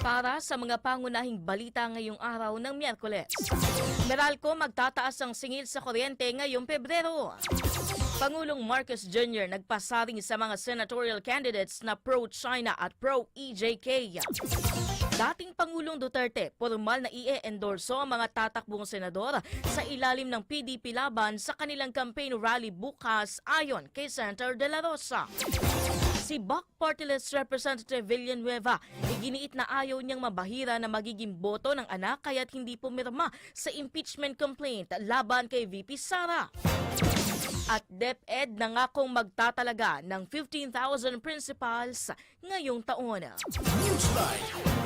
Para sa mga pangunahing balita ngayong araw ng Miyerkules. Meralco magtataas ang singil sa kuryente ngayong Pebrero. Pangulong Marcos Jr. nagpasaring sa mga senatorial candidates na pro-China at pro-EJK. Dating Pangulong Duterte, formal na i-endorso ang mga tatakbong senador sa ilalim ng PDP laban sa kanilang campaign rally bukas ayon kay Senator De La Rosa. Si Bac Party List Representative Villanueva, iginiit na ayaw niyang mabahira na magiging boto ng anak kaya't hindi pumirma sa impeachment complaint laban kay VP Sara. At DepEd nangakong magtatalaga ng 15,000 principals ngayong taon. Newsline.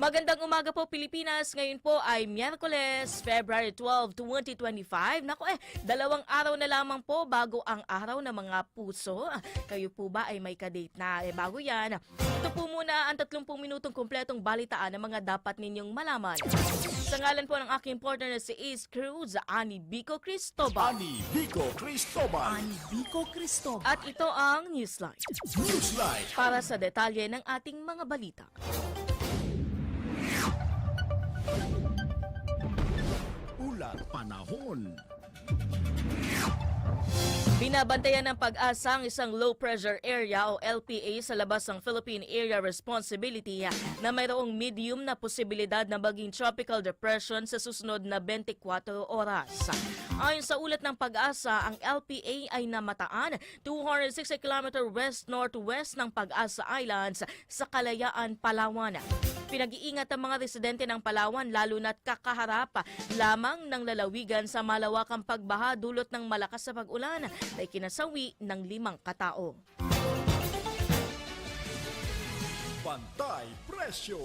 Magandang umaga po Pilipinas. Ngayon po ay Miyerkules, February 12, 2025. Naku eh, dalawang araw na lamang po bago ang araw ng mga puso. Kayo po ba ay may kadate na? Eh bago yan, ito po muna ang 30 minutong kumpletong balitaan ng mga dapat ninyong malaman. Sa ngalan po ng aking partner na si Ace Cruz, Ani Bico Cristobal. Ani Vico Cristobal. Vico Cristobal. At ito ang Newsline Newsline. para sa detalye ng ating mga balita. Panahon. Binabantayan ng pag-asa ang isang low pressure area o LPA sa labas ng Philippine Area Responsibility na mayroong medium na posibilidad na maging tropical depression sa susunod na 24 oras. Ayon sa ulat ng pag-asa, ang LPA ay namataan 260 km west-northwest ng Pag-asa Islands sa Kalayaan, Palawan. Pinag-iingat ang mga residente ng Palawan lalo na't kakaharap lamang ng lalawigan sa malawakang pagbaha dulot ng malakas sa pag-ulan na ikinasawi ng limang katao. Pantay Presyo.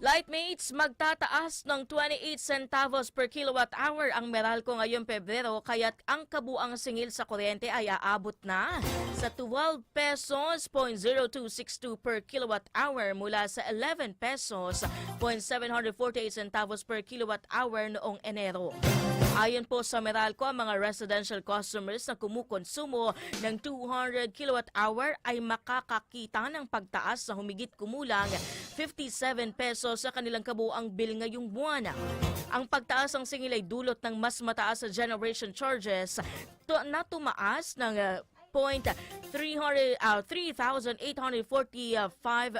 Lightmates, magtataas ng 28 centavos per kilowatt hour ang Meralco ngayong Pebrero kaya't ang kabuang singil sa kuryente ay aabot na sa 12 pesos 0.0262 per kilowatt hour mula sa 11 pesos 0.748 centavos per kilowatt hour noong Enero. Ayon po sa Meralco, ang mga residential customers na kumukonsumo ng 200 kilowatt hour ay makakakita ng pagtaas sa humigit kumulang 57 pesos sa kanilang kabuang bill ngayong buwan. Ang pagtaas ng singil ay dulot ng mas mataas sa generation charges na tumaas ng uh, point 300, uh, 3,845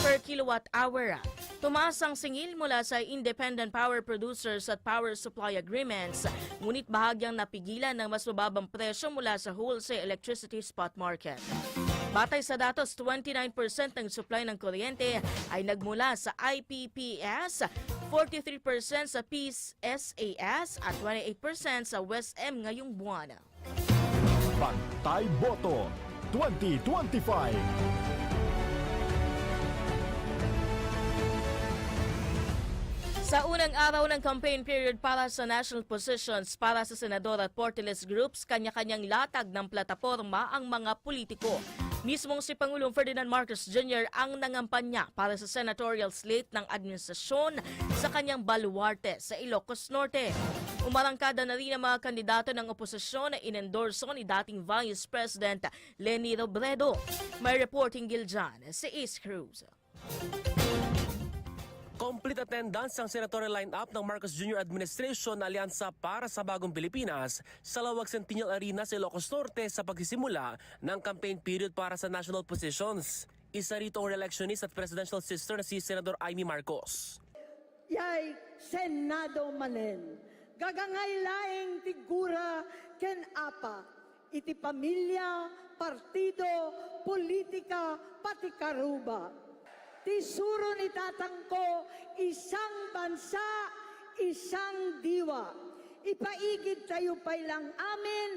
per kilowatt hour. Tumaas ang singil mula sa independent power producers at power supply agreements, ngunit bahagyang napigilan ng mas mababang presyo mula sa wholesale electricity spot market. Batay sa datos, 29% ng supply ng kuryente ay nagmula sa IPPS, 43% sa PSAS at 28% sa West M ngayong buwan. Pantay Boto 2025. Sa unang araw ng campaign period para sa national positions para sa senador at party list groups, kanya-kanyang latag ng plataforma ang mga politiko. Mismong si Pangulong Ferdinand Marcos Jr. ang nangampanya para sa senatorial slate ng administrasyon sa kanyang baluarte sa Ilocos Norte. Umarangkada na rin ang mga kandidato ng oposisyon na inendorso ni dating Vice President Leni Robredo. May reporting gil dyan si Ace Cruz. Complete attendance ang senatorial lineup ng Marcos Jr. Administration na alyansa para sa bagong Pilipinas sa Lawag Centennial Arena sa Ilocos Norte sa pagsisimula ng campaign period para sa national positions. Isa rito ang re-electionist at presidential sister na si Senador Amy Marcos. yay Senado manen. Gagangay laing tigura ken apa. Iti pamilya, partido, politika, pati karuba. Tisuro ni tatangko, isang bansa, isang diwa. Ipaigid tayo pay lang amin,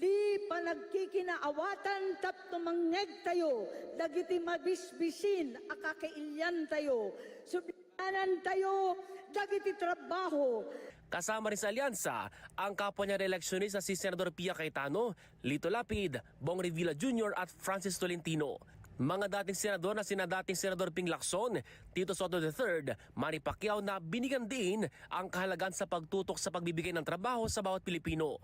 Di pa nagkikinaawatan tapno mangeg tayo, dagiti mabisbisin akakailyan tayo, subianan tayo, dagiti trabaho, Kasama rin sa alyansa ang kapwa niya reeleksyonista si Senador Pia Cayetano, Lito Lapid, Bong Revilla Jr. at Francis Tolentino. Mga dating senador na sina dating Senador Ping Lacson, Tito Soto III, Manny Pacquiao na binigyan din ang kahalagan sa pagtutok sa pagbibigay ng trabaho sa bawat Pilipino.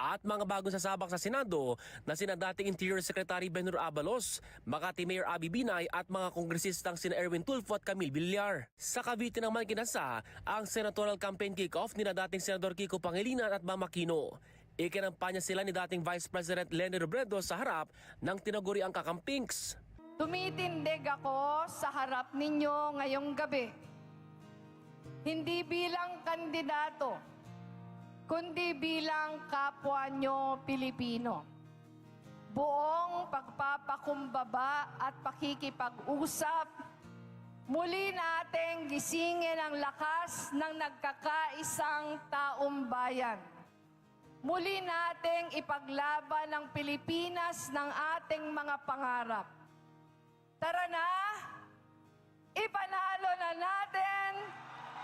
At mga bagong sasabak sa Senado na sina dating Interior Secretary Benur Abalos, Makati Mayor Abi Binay at mga kongresistang sina Erwin Tulfo at Camille Villar. Sa Cavite naman kinasa ang senatorial campaign kick-off ni dating Senador Kiko Pangilinan at Mama Aquino. Ikinampanya sila ni dating Vice President Lenny Robredo sa harap ng tinaguri ang kakampinks. Tumitindig ako sa harap ninyo ngayong gabi. Hindi bilang kandidato, kundi bilang kapwa nyo Pilipino. Buong pagpapakumbaba at pakikipag-usap, muli nating gisingin ang lakas ng nagkakaisang taong bayan. Muli nating ipaglaban ang Pilipinas ng ating mga pangarap. Tara na! Ipanalo na natin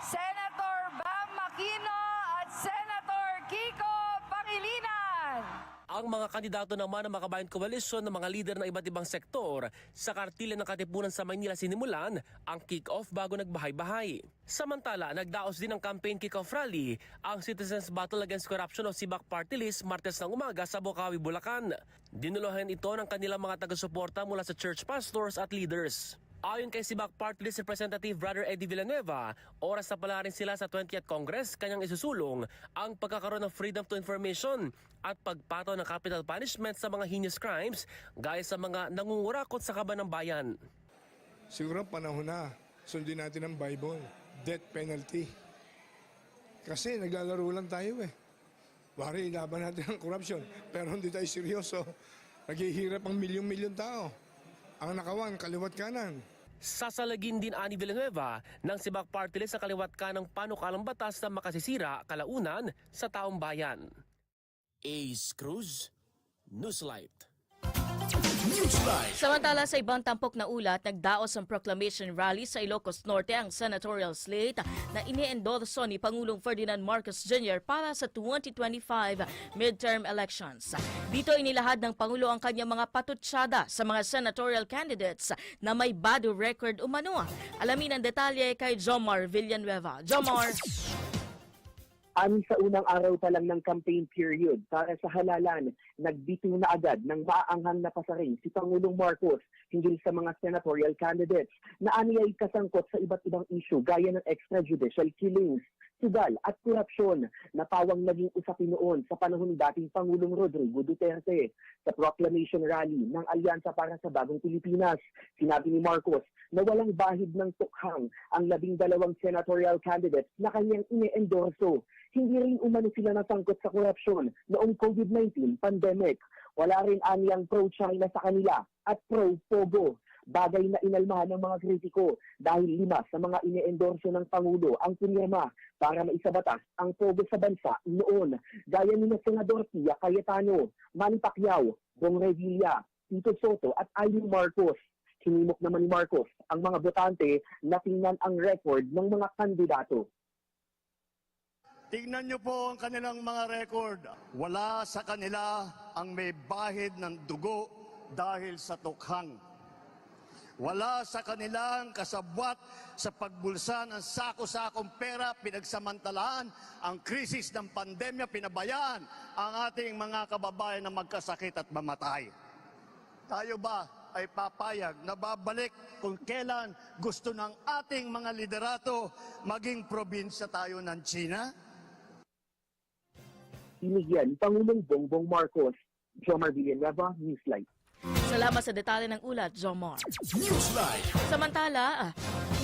Senator Bam Aquino at Senator Kiko Pangilinan! Ang mga kandidato naman ng makabayang koalisyon ng mga lider ng iba't ibang sektor sa kartilya ng Katipunan sa Maynila sinimulan ang kick-off bago nagbahay-bahay. Samantala, nagdaos din ang campaign kick-off rally ang Citizens Battle Against Corruption o SIBAC Party List Martes ng umaga sa Bocaue, Bulacan. Dinuluhan ito ng kanilang mga taga-suporta mula sa church pastors at leaders. Ayon kay Sibak Party Representative Brother Eddie Villanueva, oras na pala rin sila sa 20th Congress kanyang isusulong ang pagkakaroon ng freedom to information at pagpataw ng capital punishment sa mga heinous crimes gaya sa mga nangungurakot sa kaban ng bayan. Siguro panahon na sundin natin ang Bible, death penalty. Kasi naglalaro lang tayo eh. Bari, ilaban natin ang corruption, pero hindi tayo seryoso. Naghihirap ang milyong-milyon tao. Ang nakawan, kaliwat kanan. Sasalagin din ani Villanueva ng Sibak Party List sa kaliwat ka ng panukalang batas na makasisira kalaunan sa taong bayan. Ace Cruz, Newslight. Samantala sa ibang tampok na ulat, nagdaos ang proclamation rally sa Ilocos Norte ang senatorial slate na iniendorso ni Pangulong Ferdinand Marcos Jr. para sa 2025 midterm elections. Dito inilahad ng Pangulo ang kanyang mga patutsada sa mga senatorial candidates na may bad record umano. Alamin ang detalye kay Jomar Villanueva. Jomar! Ani sa unang araw pa lang ng campaign period para sa halalan, nagbito na agad ng maaanghang na pasaring si Pangulong Marcos hinggil sa mga senatorial candidates na ani ay kasangkot sa iba't ibang issue gaya ng extrajudicial killings, sugal at korupsyon na pawang naging usapin noon sa panahon ni dating Pangulong Rodrigo Duterte. Sa proclamation rally ng Alyansa para sa Bagong Pilipinas, sinabi ni Marcos na walang bahid ng tukhang ang labing dalawang senatorial candidates na kanyang ine-endorso hindi rin umano sila nasangkot sa korupsyon noong COVID-19 pandemic. Wala rin aniyang pro-China sa kanila at pro-Pogo. Bagay na inalmahan ng mga kritiko dahil lima sa mga ine-endorso ng Pangulo ang pinirma para maisabatas ang Pogo sa bansa noon. Gaya ni na Senador Pia Cayetano, Manny Pacquiao, Bong Revilla, Tito Soto at Aileen Marcos. Hinimok naman ni Marcos ang mga botante na tingnan ang record ng mga kandidato. Tingnan niyo po ang kanilang mga record. Wala sa kanila ang may bahid ng dugo dahil sa tukhang. Wala sa kanilang kasabwat sa pagbulsa ng sako-sakong pera, pinagsamantalaan ang krisis ng pandemya, pinabayaan ang ating mga kababayan na magkasakit at mamatay. Tayo ba ay papayag na babalik kung kailan gusto ng ating mga liderato maging probinsya tayo ng China? Tinigyan ni Pangulong Bongbong Marcos. Jomar Villanueva, Newslight. Salamat sa detalye ng ulat, Jomar. Newsline. Samantala, ah,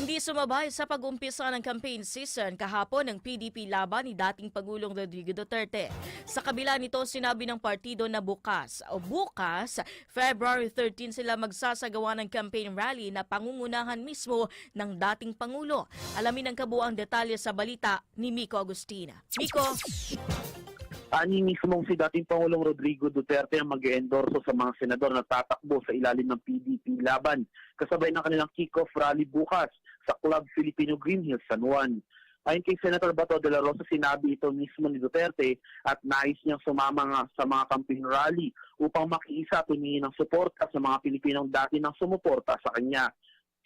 hindi sumabay sa pag-umpisa ng campaign season kahapon ng PDP laban ni dating Pangulong Rodrigo Duterte. Sa kabila nito, sinabi ng partido na bukas o bukas, February 13 sila magsasagawa ng campaign rally na pangungunahan mismo ng dating Pangulo. Alamin ang kabuang detalye sa balita ni Miko Agustina. Miko! Ani mismong si dating Pangulong Rodrigo Duterte ang mag-endorso sa mga senador na tatakbo sa ilalim ng PDP laban kasabay ng kanilang kick-off rally bukas sa Club Filipino Green Hills, San Juan. Ayon kay Senator Bato de la Rosa, sinabi ito mismo ni Duterte at nais niyang sumama nga sa mga campaign rally upang makiisa at humingi ng suporta sa mga Pilipinong dati nang sumuporta sa kanya.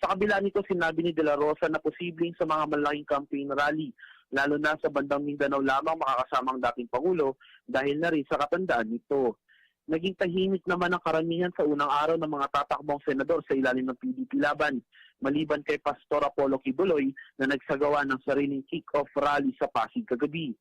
Sa kabila nito, sinabi ni De La Rosa na posibleng sa mga malaking campaign rally, lalo na sa bandang Mindanao lamang makakasama ang dating Pangulo dahil na rin sa katandaan nito. Naging tahimik naman ang karamihan sa unang araw ng mga tatakbong senador sa ilalim ng PDP laban, maliban kay Pastor Apollo Kibuloy na nagsagawa ng sariling kick-off rally sa Pasig kagabi.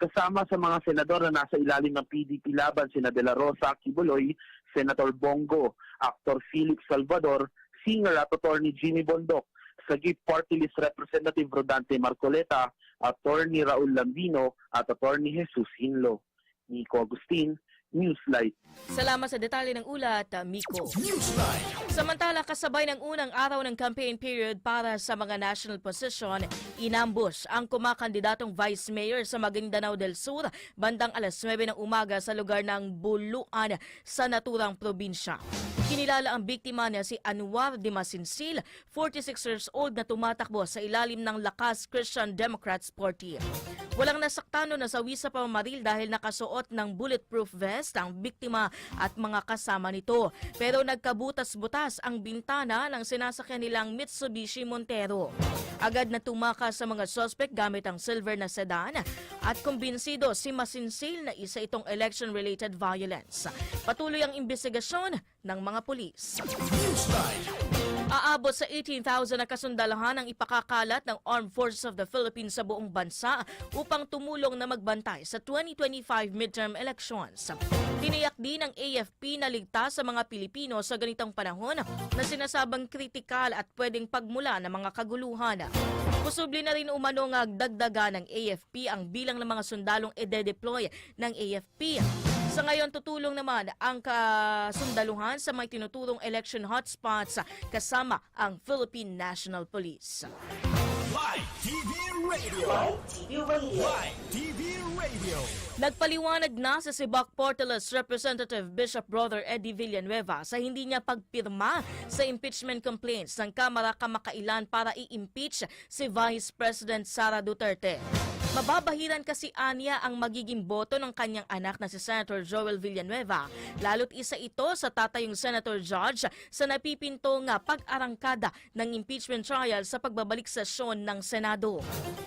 Kasama sa mga senador na nasa ilalim ng PDP laban sina De La Rosa, Kibuloy, Senator Bongo, Actor Philip Salvador, singer at attorney Jimmy Bondok, Sagip Party List Representative Rodante Marcoleta, Attorney Raul Lambino at Attorney Jesus Hinlo. Nico Agustin, Newslight. Salamat sa detalye ng ulat, uh, Miko. Newsline. Samantala, kasabay ng unang araw ng campaign period para sa mga national position, inambush ang kumakandidatong Vice Mayor sa Maguindanao del Sur bandang alas 9 ng umaga sa lugar ng Buluan sa naturang probinsya. Kinilala ang biktima niya si Anwar Dimasinsil, 46 years old na tumatakbo sa ilalim ng Lakas Christian Democrats Party. Walang nasaktano na sawi sa pamamaril dahil nakasuot ng bulletproof vest ang biktima at mga kasama nito. Pero nagkabutas-butas ang bintana ng sinasakyan nilang Mitsubishi Montero. Agad na tumakas sa mga suspect gamit ang silver na sedan at kumbinsido si Masinsil na isa itong election-related violence. Patuloy ang investigasyon ng mga pulis. Aabot sa 18,000 na kasundalahan ang ipakakalat ng Armed Forces of the Philippines sa buong bansa upang tumulong na magbantay sa 2025 midterm elections. Tiniyak din ng AFP na ligtas sa mga Pilipino sa ganitong panahon na sinasabang kritikal at pwedeng pagmula ng mga kaguluhan. Posible na rin umano nga dagdaga ng AFP ang bilang ng mga sundalong ede-deploy ng AFP. Sa ngayon, tutulong naman ang kasundaluhan sa may tinuturong election hotspots kasama ang Philippine National Police. Live TV Radio. TV Radio. Live TV Radio. Nagpaliwanag na sa Sibak Portales Representative Bishop Brother Eddie Villanueva sa hindi niya pagpirma sa impeachment complaints ng Kamara kamakailan para i-impeach si Vice President Sara Duterte. Mababahiran kasi anya ang magiging boto ng kanyang anak na si Senator Joel Villanueva, lalo't isa ito sa tatayong Senator Judge sa napipinto nga pag-arangkada ng impeachment trial sa pagbabalik sesyon ng Senado.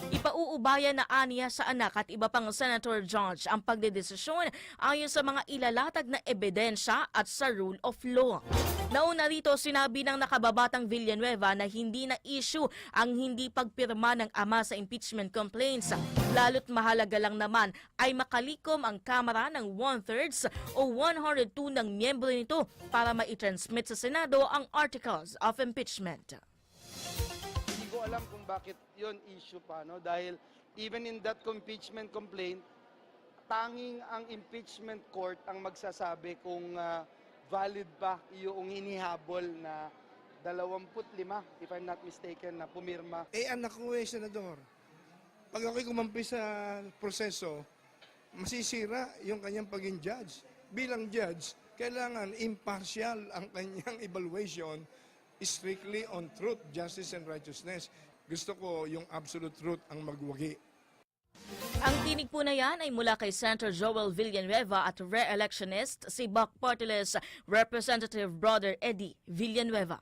Ipauubaya na aniya sa anak at iba pang Senator Judge ang pagdedesisyon ayon sa mga ilalatag na ebidensya at sa rule of law. Nauna rito sinabi ng nakababatang Villanueva na hindi na issue ang hindi pagpirma ng ama sa impeachment complaints. Lalo't mahalaga lang naman ay makalikom ang Kamara ng one-thirds o 102 ng miyembro nito para ma-transmit sa Senado ang articles of impeachment. Hindi ko alam kung bakit yon issue pa, no? Dahil even in that impeachment complaint, tanging ang impeachment court ang magsasabi kung ah, valid pa yung hinihabol na 25, if I'm not mistaken, na pumirma Eh, anak ko eh, Senador. Pag ako'y kumampi sa proseso, masisira yung kanyang paging judge. Bilang judge, kailangan impartial ang kanyang evaluation strictly on truth, justice, and righteousness. Gusto ko yung absolute truth ang magwagi. Ang tinig po na yan ay mula kay Senator Joel Villanueva at re-electionist si Buck Partilles Representative Brother Eddie Villanueva.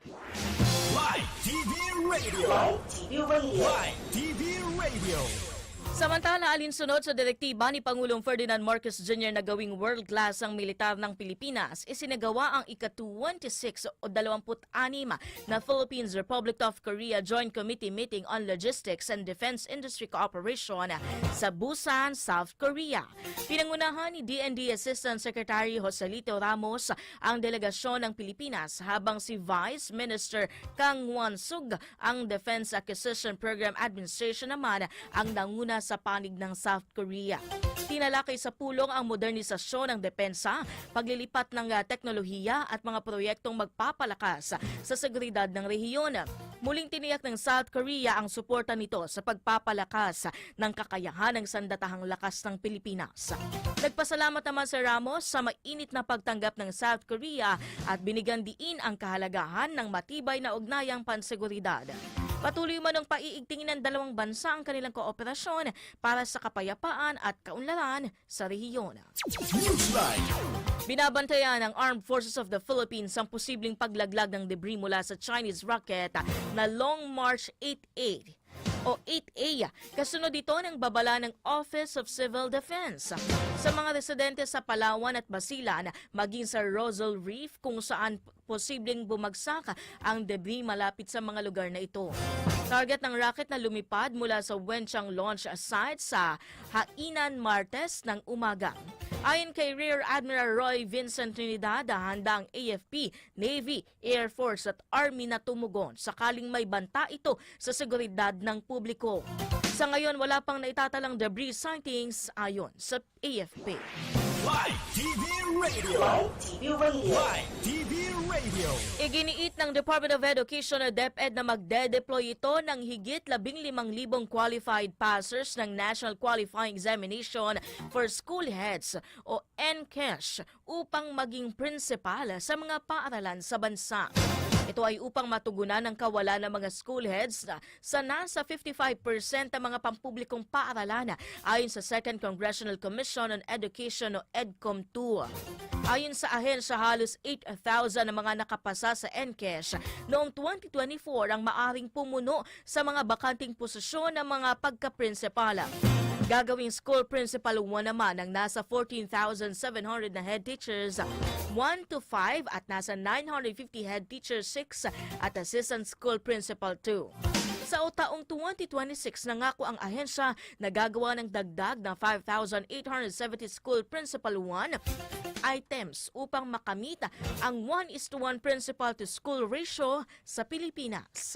Live TV Radio. Live TV Radio. Live TV Radio. Samantala, alinsunod sa direktiba ni Pangulong Ferdinand Marcos Jr. na gawing world-class ang militar ng Pilipinas, isinagawa ang ika-26 o 26 na Philippines Republic of Korea Joint Committee Meeting on Logistics and Defense Industry Cooperation sa Busan, South Korea. Pinangunahan ni DND Assistant Secretary Joselito Ramos ang delegasyon ng Pilipinas habang si Vice Minister Kang Wan-sug ang Defense Acquisition Program Administration naman ang nanguna sa panig ng South Korea. Tinalakay sa pulong ang modernisasyon ng depensa, paglilipat ng ah, teknolohiya at mga proyektong magpapalakas sa seguridad ng rehiyon. Muling tiniyak ng South Korea ang suporta nito sa pagpapalakas ng kakayahan ng sandatahang lakas ng Pilipinas. Nagpasalamat naman si Ramos sa mainit na pagtanggap ng South Korea at binigyan diin ang kahalagahan ng matibay na ugnayang panseguridad. Patuloy man ang paiigtingin ng dalawang bansa ang kanilang kooperasyon para sa kapayapaan at kaunlaran sa rehiyon. Binabantayan ng Armed Forces of the Philippines ang posibleng paglaglag ng debris mula sa Chinese rocket na Long March 8A o 8A. Kasunod ito ng babala ng Office of Civil Defense sa mga residente sa Palawan at Basilan maging sa Rosal Reef kung saan posibleng bumagsak ang debris malapit sa mga lugar na ito. Target ng rocket na lumipad mula sa Wenchang launch site sa Hainan Martes ng umaga. Ayon kay Rear Admiral Roy Vincent Trinidad, handa ang AFP, Navy, Air Force at Army na tumugon sakaling may banta ito sa seguridad ng publiko. Sa ngayon, wala pang naitatalang debris sightings ayon sa AFP. TV Radio. TV Radio. Iginiit ng Department of Education o DepEd na magde-deploy ito ng higit 15,000 qualified passers ng National Qualifying Examination for School Heads o NCASH upang maging principal sa mga paaralan sa bansa. Ito ay upang matugunan ang kawalan ng mga school heads na sa nasa 55% ng mga pampublikong paaralan ayon sa Second Congressional Commission on Education o EDCOM 2. Ayon sa ahensya, halos 8,000 ang mga nakapasa sa NCASH noong 2024 ang maaring pumuno sa mga bakanting posisyon ng mga pagka-prinsipala. Gagawing school principal 1 naman ang nasa 14,700 na head teachers, 1 to 5 at nasa 950 head teachers 6 at assistant school principal 2. Sa taong 2026, nangako ang ahensya na gagawa ng dagdag na 5,870 school principal 1 items upang makamit ang 1 is to 1 principal to school ratio sa Pilipinas.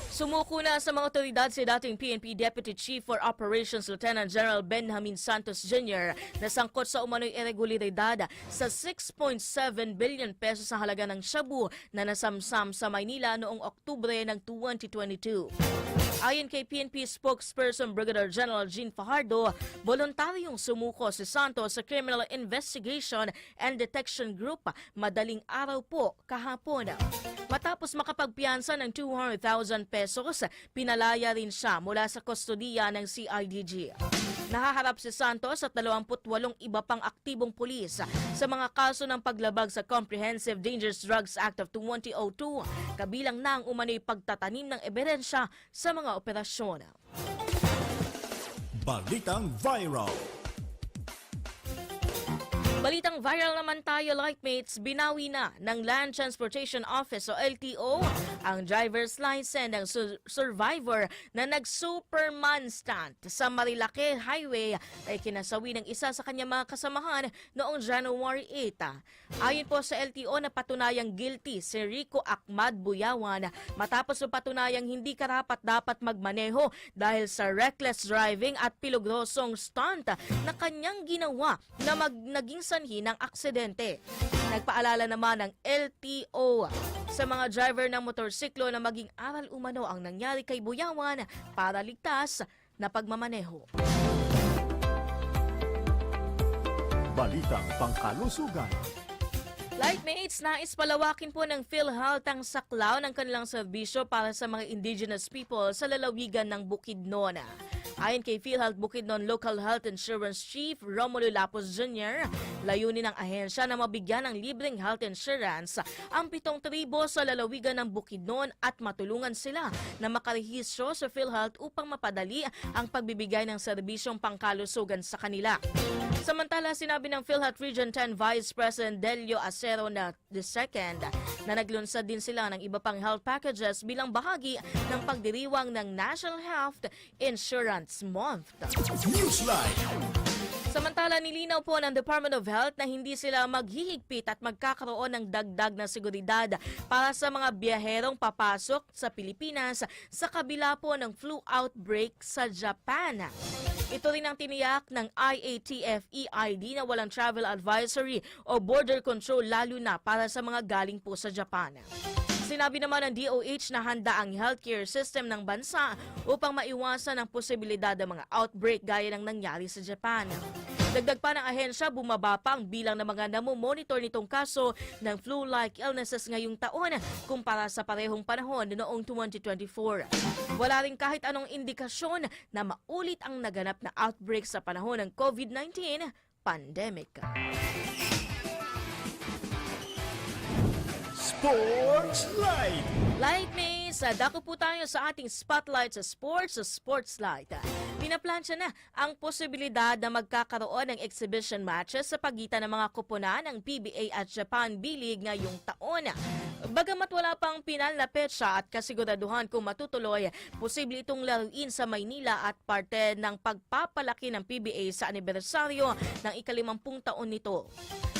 Sumuko na sa mga otoridad si dating PNP Deputy Chief for Operations Lieutenant General Benjamin Santos Jr. na sangkot sa umano'y irregularidad sa 6.7 billion pesos sa halaga ng shabu na nasamsam sa Maynila noong Oktubre ng 2022. Ayon kay PNP spokesperson Brigadier General Jean Fajardo, voluntaryong sumuko si Santos sa Criminal Investigation and Detection Group madaling araw po kahapon. Matapos makapagpiyansa ng 200,000 pesos, pinalaya rin siya mula sa kustodiya ng CIDG. Nahaharap si Santos at 28 iba pang aktibong pulis sa mga kaso ng paglabag sa Comprehensive Dangerous Drugs Act of 2002, kabilang na ang umano'y pagtatanim ng ebidensya sa mga operasyon. Balitang Viral. Balitang viral naman tayo, Lightmates, binawi na ng Land Transportation Office o LTO ang driver's license ng su- survivor na nag-superman stunt sa Marilake Highway ay kinasawi ng isa sa kanyang mga kasamahan noong January 8. Ayon po sa LTO na patunayang guilty si Rico Ahmad Buyawan matapos patunayang hindi karapat dapat magmaneho dahil sa reckless driving at pilugrosong stunt na kanyang ginawa na mag naging sanhi ng aksidente. Nagpaalala naman ng LTO sa mga driver ng motorsiklo na maging aral umano ang nangyari kay Buyawan para ligtas na pagmamaneho. Balitang pangkalusugan. Lightmates, nais palawakin po ng PhilHealth ang saklaw ng kanilang serbisyo para sa mga indigenous people sa lalawigan ng Bukidnon. Ayon kay PhilHealth Bukidnon Local Health Insurance Chief Romulo Lapos Jr., layunin ng ahensya na mabigyan ng libreng health insurance ang pitong tribo sa lalawigan ng Bukidnon at matulungan sila na makarehistro sa PhilHealth upang mapadali ang pagbibigay ng serbisyong pangkalusugan sa kanila. Samantala, sinabi ng PhilHealth Region 10 Vice President Delio Acero na II na naglunsad din sila ng iba pang health packages bilang bahagi ng pagdiriwang ng National Health Insurance Month. Newsline. Samantala, nilinaw po ng Department of Health na hindi sila maghihigpit at magkakaroon ng dagdag na seguridad para sa mga biyaherong papasok sa Pilipinas sa kabila po ng flu outbreak sa Japan. Ito rin ang tiniyak ng IATF EID E na walang travel advisory o border control lalo na para sa mga galing po sa Japan. Sinabi naman ng DOH na handa ang healthcare system ng bansa upang maiwasan ang posibilidad ng mga outbreak gaya ng nangyari sa Japan. Dagdag pa ng ahensya, bumaba pa ang bilang ng mga namomonitor nitong kaso ng flu-like illnesses ngayong taon kumpara sa parehong panahon noong 2024. Wala rin kahit anong indikasyon na maulit ang naganap na outbreak sa panahon ng COVID-19 pandemic. Sports Light. Lightmates, dako po tayo sa ating spotlight sa sports sa Sports Light. Pinaplansya na ang posibilidad na magkakaroon ng exhibition matches sa pagitan ng mga kupunan ng PBA at Japan B-League ngayong taon. Bagamat wala pang pinal na petsa at kasiguraduhan kung matutuloy, posible itong laruin sa Maynila at parte ng pagpapalaki ng PBA sa anibersaryo ng ikalimampung taon nito.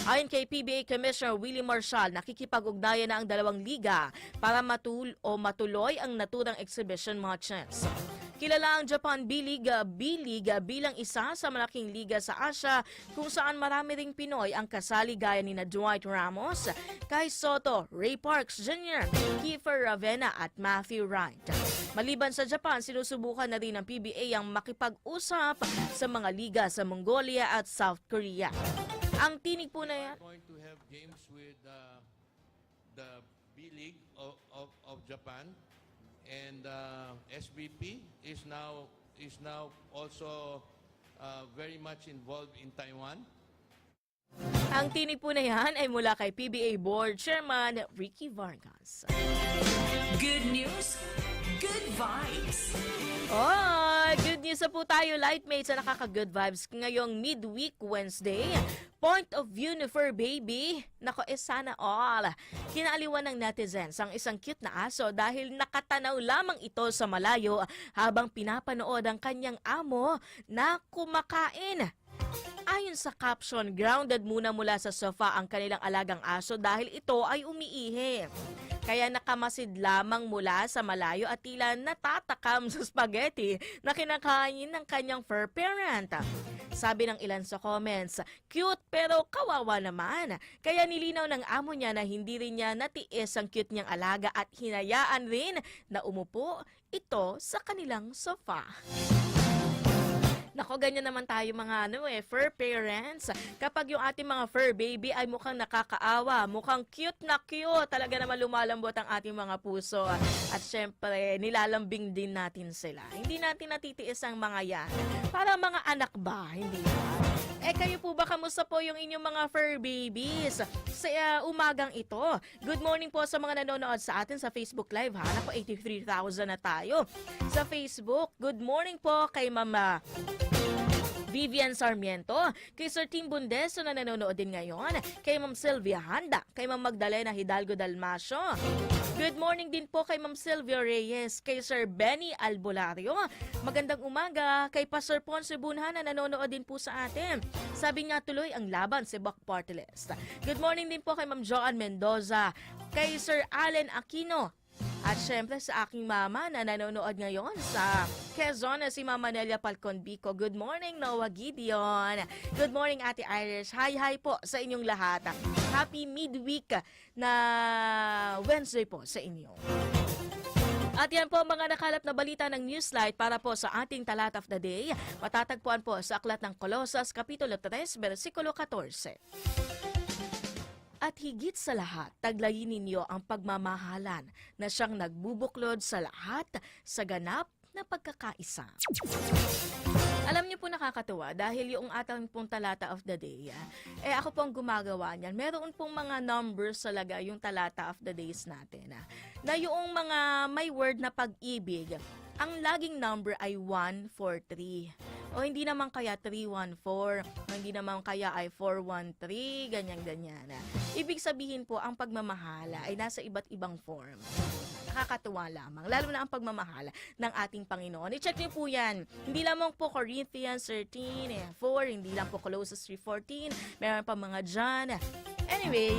Ayon kay PBA Commissioner Willie Marshall, nakikipag-ugnayan na ang dalawang liga para matul o matuloy ang naturang exhibition matches. Kilala ang Japan B-League, B-League bilang isa sa malaking liga sa Asia kung saan marami ring Pinoy ang kasali gaya ni na Dwight Ramos, Kai Soto, Ray Parks Jr., Kiefer Ravena at Matthew Wright. Maliban sa Japan, sinusubukan na rin ng PBA ang makipag-usap sa mga liga sa Mongolia at South Korea. Ang tinig po na yan, going to have games with uh, the B League of, of, of Japan and uh, SBP is now is now also uh, very much involved in Taiwan. ang tinig po na yan ay mula kay PBA Board Chairman Ricky Vargas. Good news, good vibes. Oh, good news na po tayo, Lightmates, sa nakaka-good vibes ngayong midweek Wednesday. Point of view ni Fur Baby. Nako, eh sana all. Kinaaliwan ng netizens ang isang cute na aso dahil nakatanaw lamang ito sa malayo habang pinapanood ang kanyang amo na kumakain. Ayon sa caption, grounded muna mula sa sofa ang kanilang alagang aso dahil ito ay umiihi. Kaya nakamasid lamang mula sa malayo at tila natatakam sa spaghetti na kinakain ng kanyang fur parent. Sabi ng ilan sa comments, cute pero kawawa naman. Kaya nilinaw ng amo niya na hindi rin niya natiis ang cute niyang alaga at hinayaan rin na umupo ito sa kanilang sofa. Nako, ganyan naman tayo mga ano eh, fur parents. Kapag yung ating mga fur baby ay mukhang nakakaawa, mukhang cute na cute, talaga naman lumalambot ang ating mga puso. At syempre, nilalambing din natin sila. Hindi natin natitiis ang mga yan. Para mga anak ba, hindi ba? Eh kayo po ba, kamusta po yung inyong mga fur babies sa uh, umagang ito? Good morning po sa mga nanonood sa atin sa Facebook Live ha. Naku, 83,000 na tayo sa Facebook. Good morning po kay Mama Vivian Sarmiento, kay Sir Tim Bundeso na nanonood din ngayon, kay Ma'am Sylvia Handa, kay Ma'am Magdalena Hidalgo Dalmasio. Good morning din po kay Ma'am Sylvia Reyes, kay Sir Benny Albulario. Magandang umaga kay Pastor Ponce Bunhan na nanonood din po sa atin. Sabi niya tuloy ang laban si Bak Party List. Good morning din po kay Ma'am Joan Mendoza, kay Sir Allen Aquino, at syempre sa aking mama na nanonood ngayon sa Quezon na si Mama Nelia Palcon Bico. Good morning, Noah Gideon. Good morning, Ate Irish. Hi, hi po sa inyong lahat. Happy midweek na Wednesday po sa inyo. At yan po mga nakalap na balita ng Newslight para po sa ating talat of the day. Matatagpuan po sa Aklat ng Kolosas, Kapitulo 3, versikulo 14. At higit sa lahat, taglayin ninyo ang pagmamahalan na siyang nagbubuklod sa lahat sa ganap na pagkakaisa. Alam niyo po nakakatuwa dahil yung ating pong talata of the day, ah, eh ako pong gumagawa niyan. Meron pong mga numbers talaga yung talata of the days natin. ah, na yung mga may word na pag-ibig, ang laging number ay 143. O hindi naman kaya 314, o hindi naman kaya ay 413, ganyan-ganyan. Ibig sabihin po, ang pagmamahala ay nasa iba't ibang form nakakatuwa lamang. Lalo na ang pagmamahala ng ating Panginoon. I-check niyo po yan. Hindi lamang po Corinthians 13, eh, 4, hindi lang po Colossus 3.14, meron pa mga John. Anyway,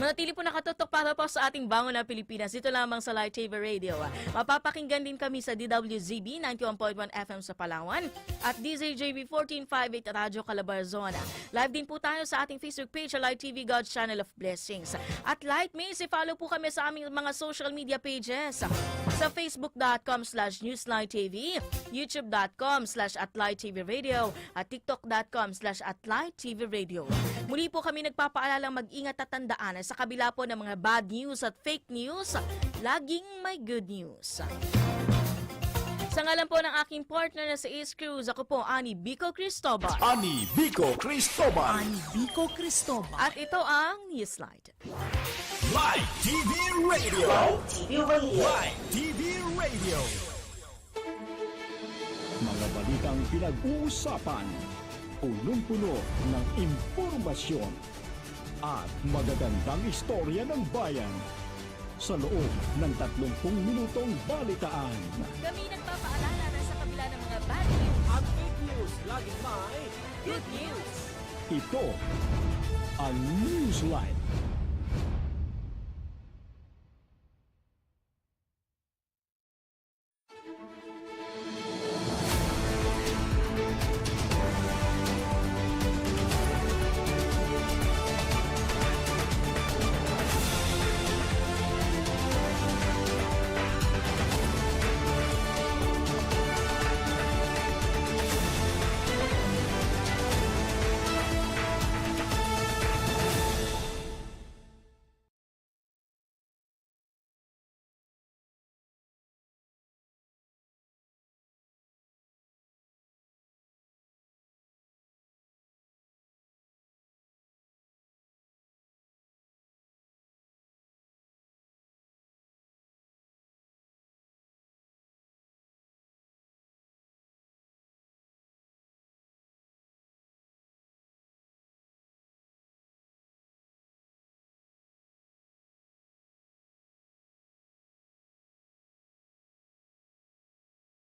Manatili po nakatutok para po sa ating bangon na Pilipinas. Dito lamang sa TV Radio. Mapapakinggan din kami sa DWZB 91.1 FM sa Palawan at DZJB 1458 Radyo Calabarzon. Live din po tayo sa ating Facebook page, Live TV God's Channel of Blessings. At Light Maze, follow po kami sa aming mga social media pages sa facebook.com slash newslighttv, youtube.com slash atlighttvradio at tiktok.com slash atlighttvradio. Muli po kami nagpapaalalang mag-ingat at tandaan sa kabila po ng mga bad news at fake news, laging may good news. Sa ngalan po ng aking partner na sa Ace Cruz, ako po, Ani Bico Cristobal. Ani Vico Cristobal. Vico Cristobal. At ito ang Newslight. Live TV Radio. Live TV Radio. Live TV Radio. Mga balitang pinag-uusapan, punong-puno ng impormasyon at magagandang istorya ng bayan sa loob ng 30 minutong balitaan. Kami nagpapaalala na sa kabila ng mga bad news At fake news, laging may good news. Ito ang Newsline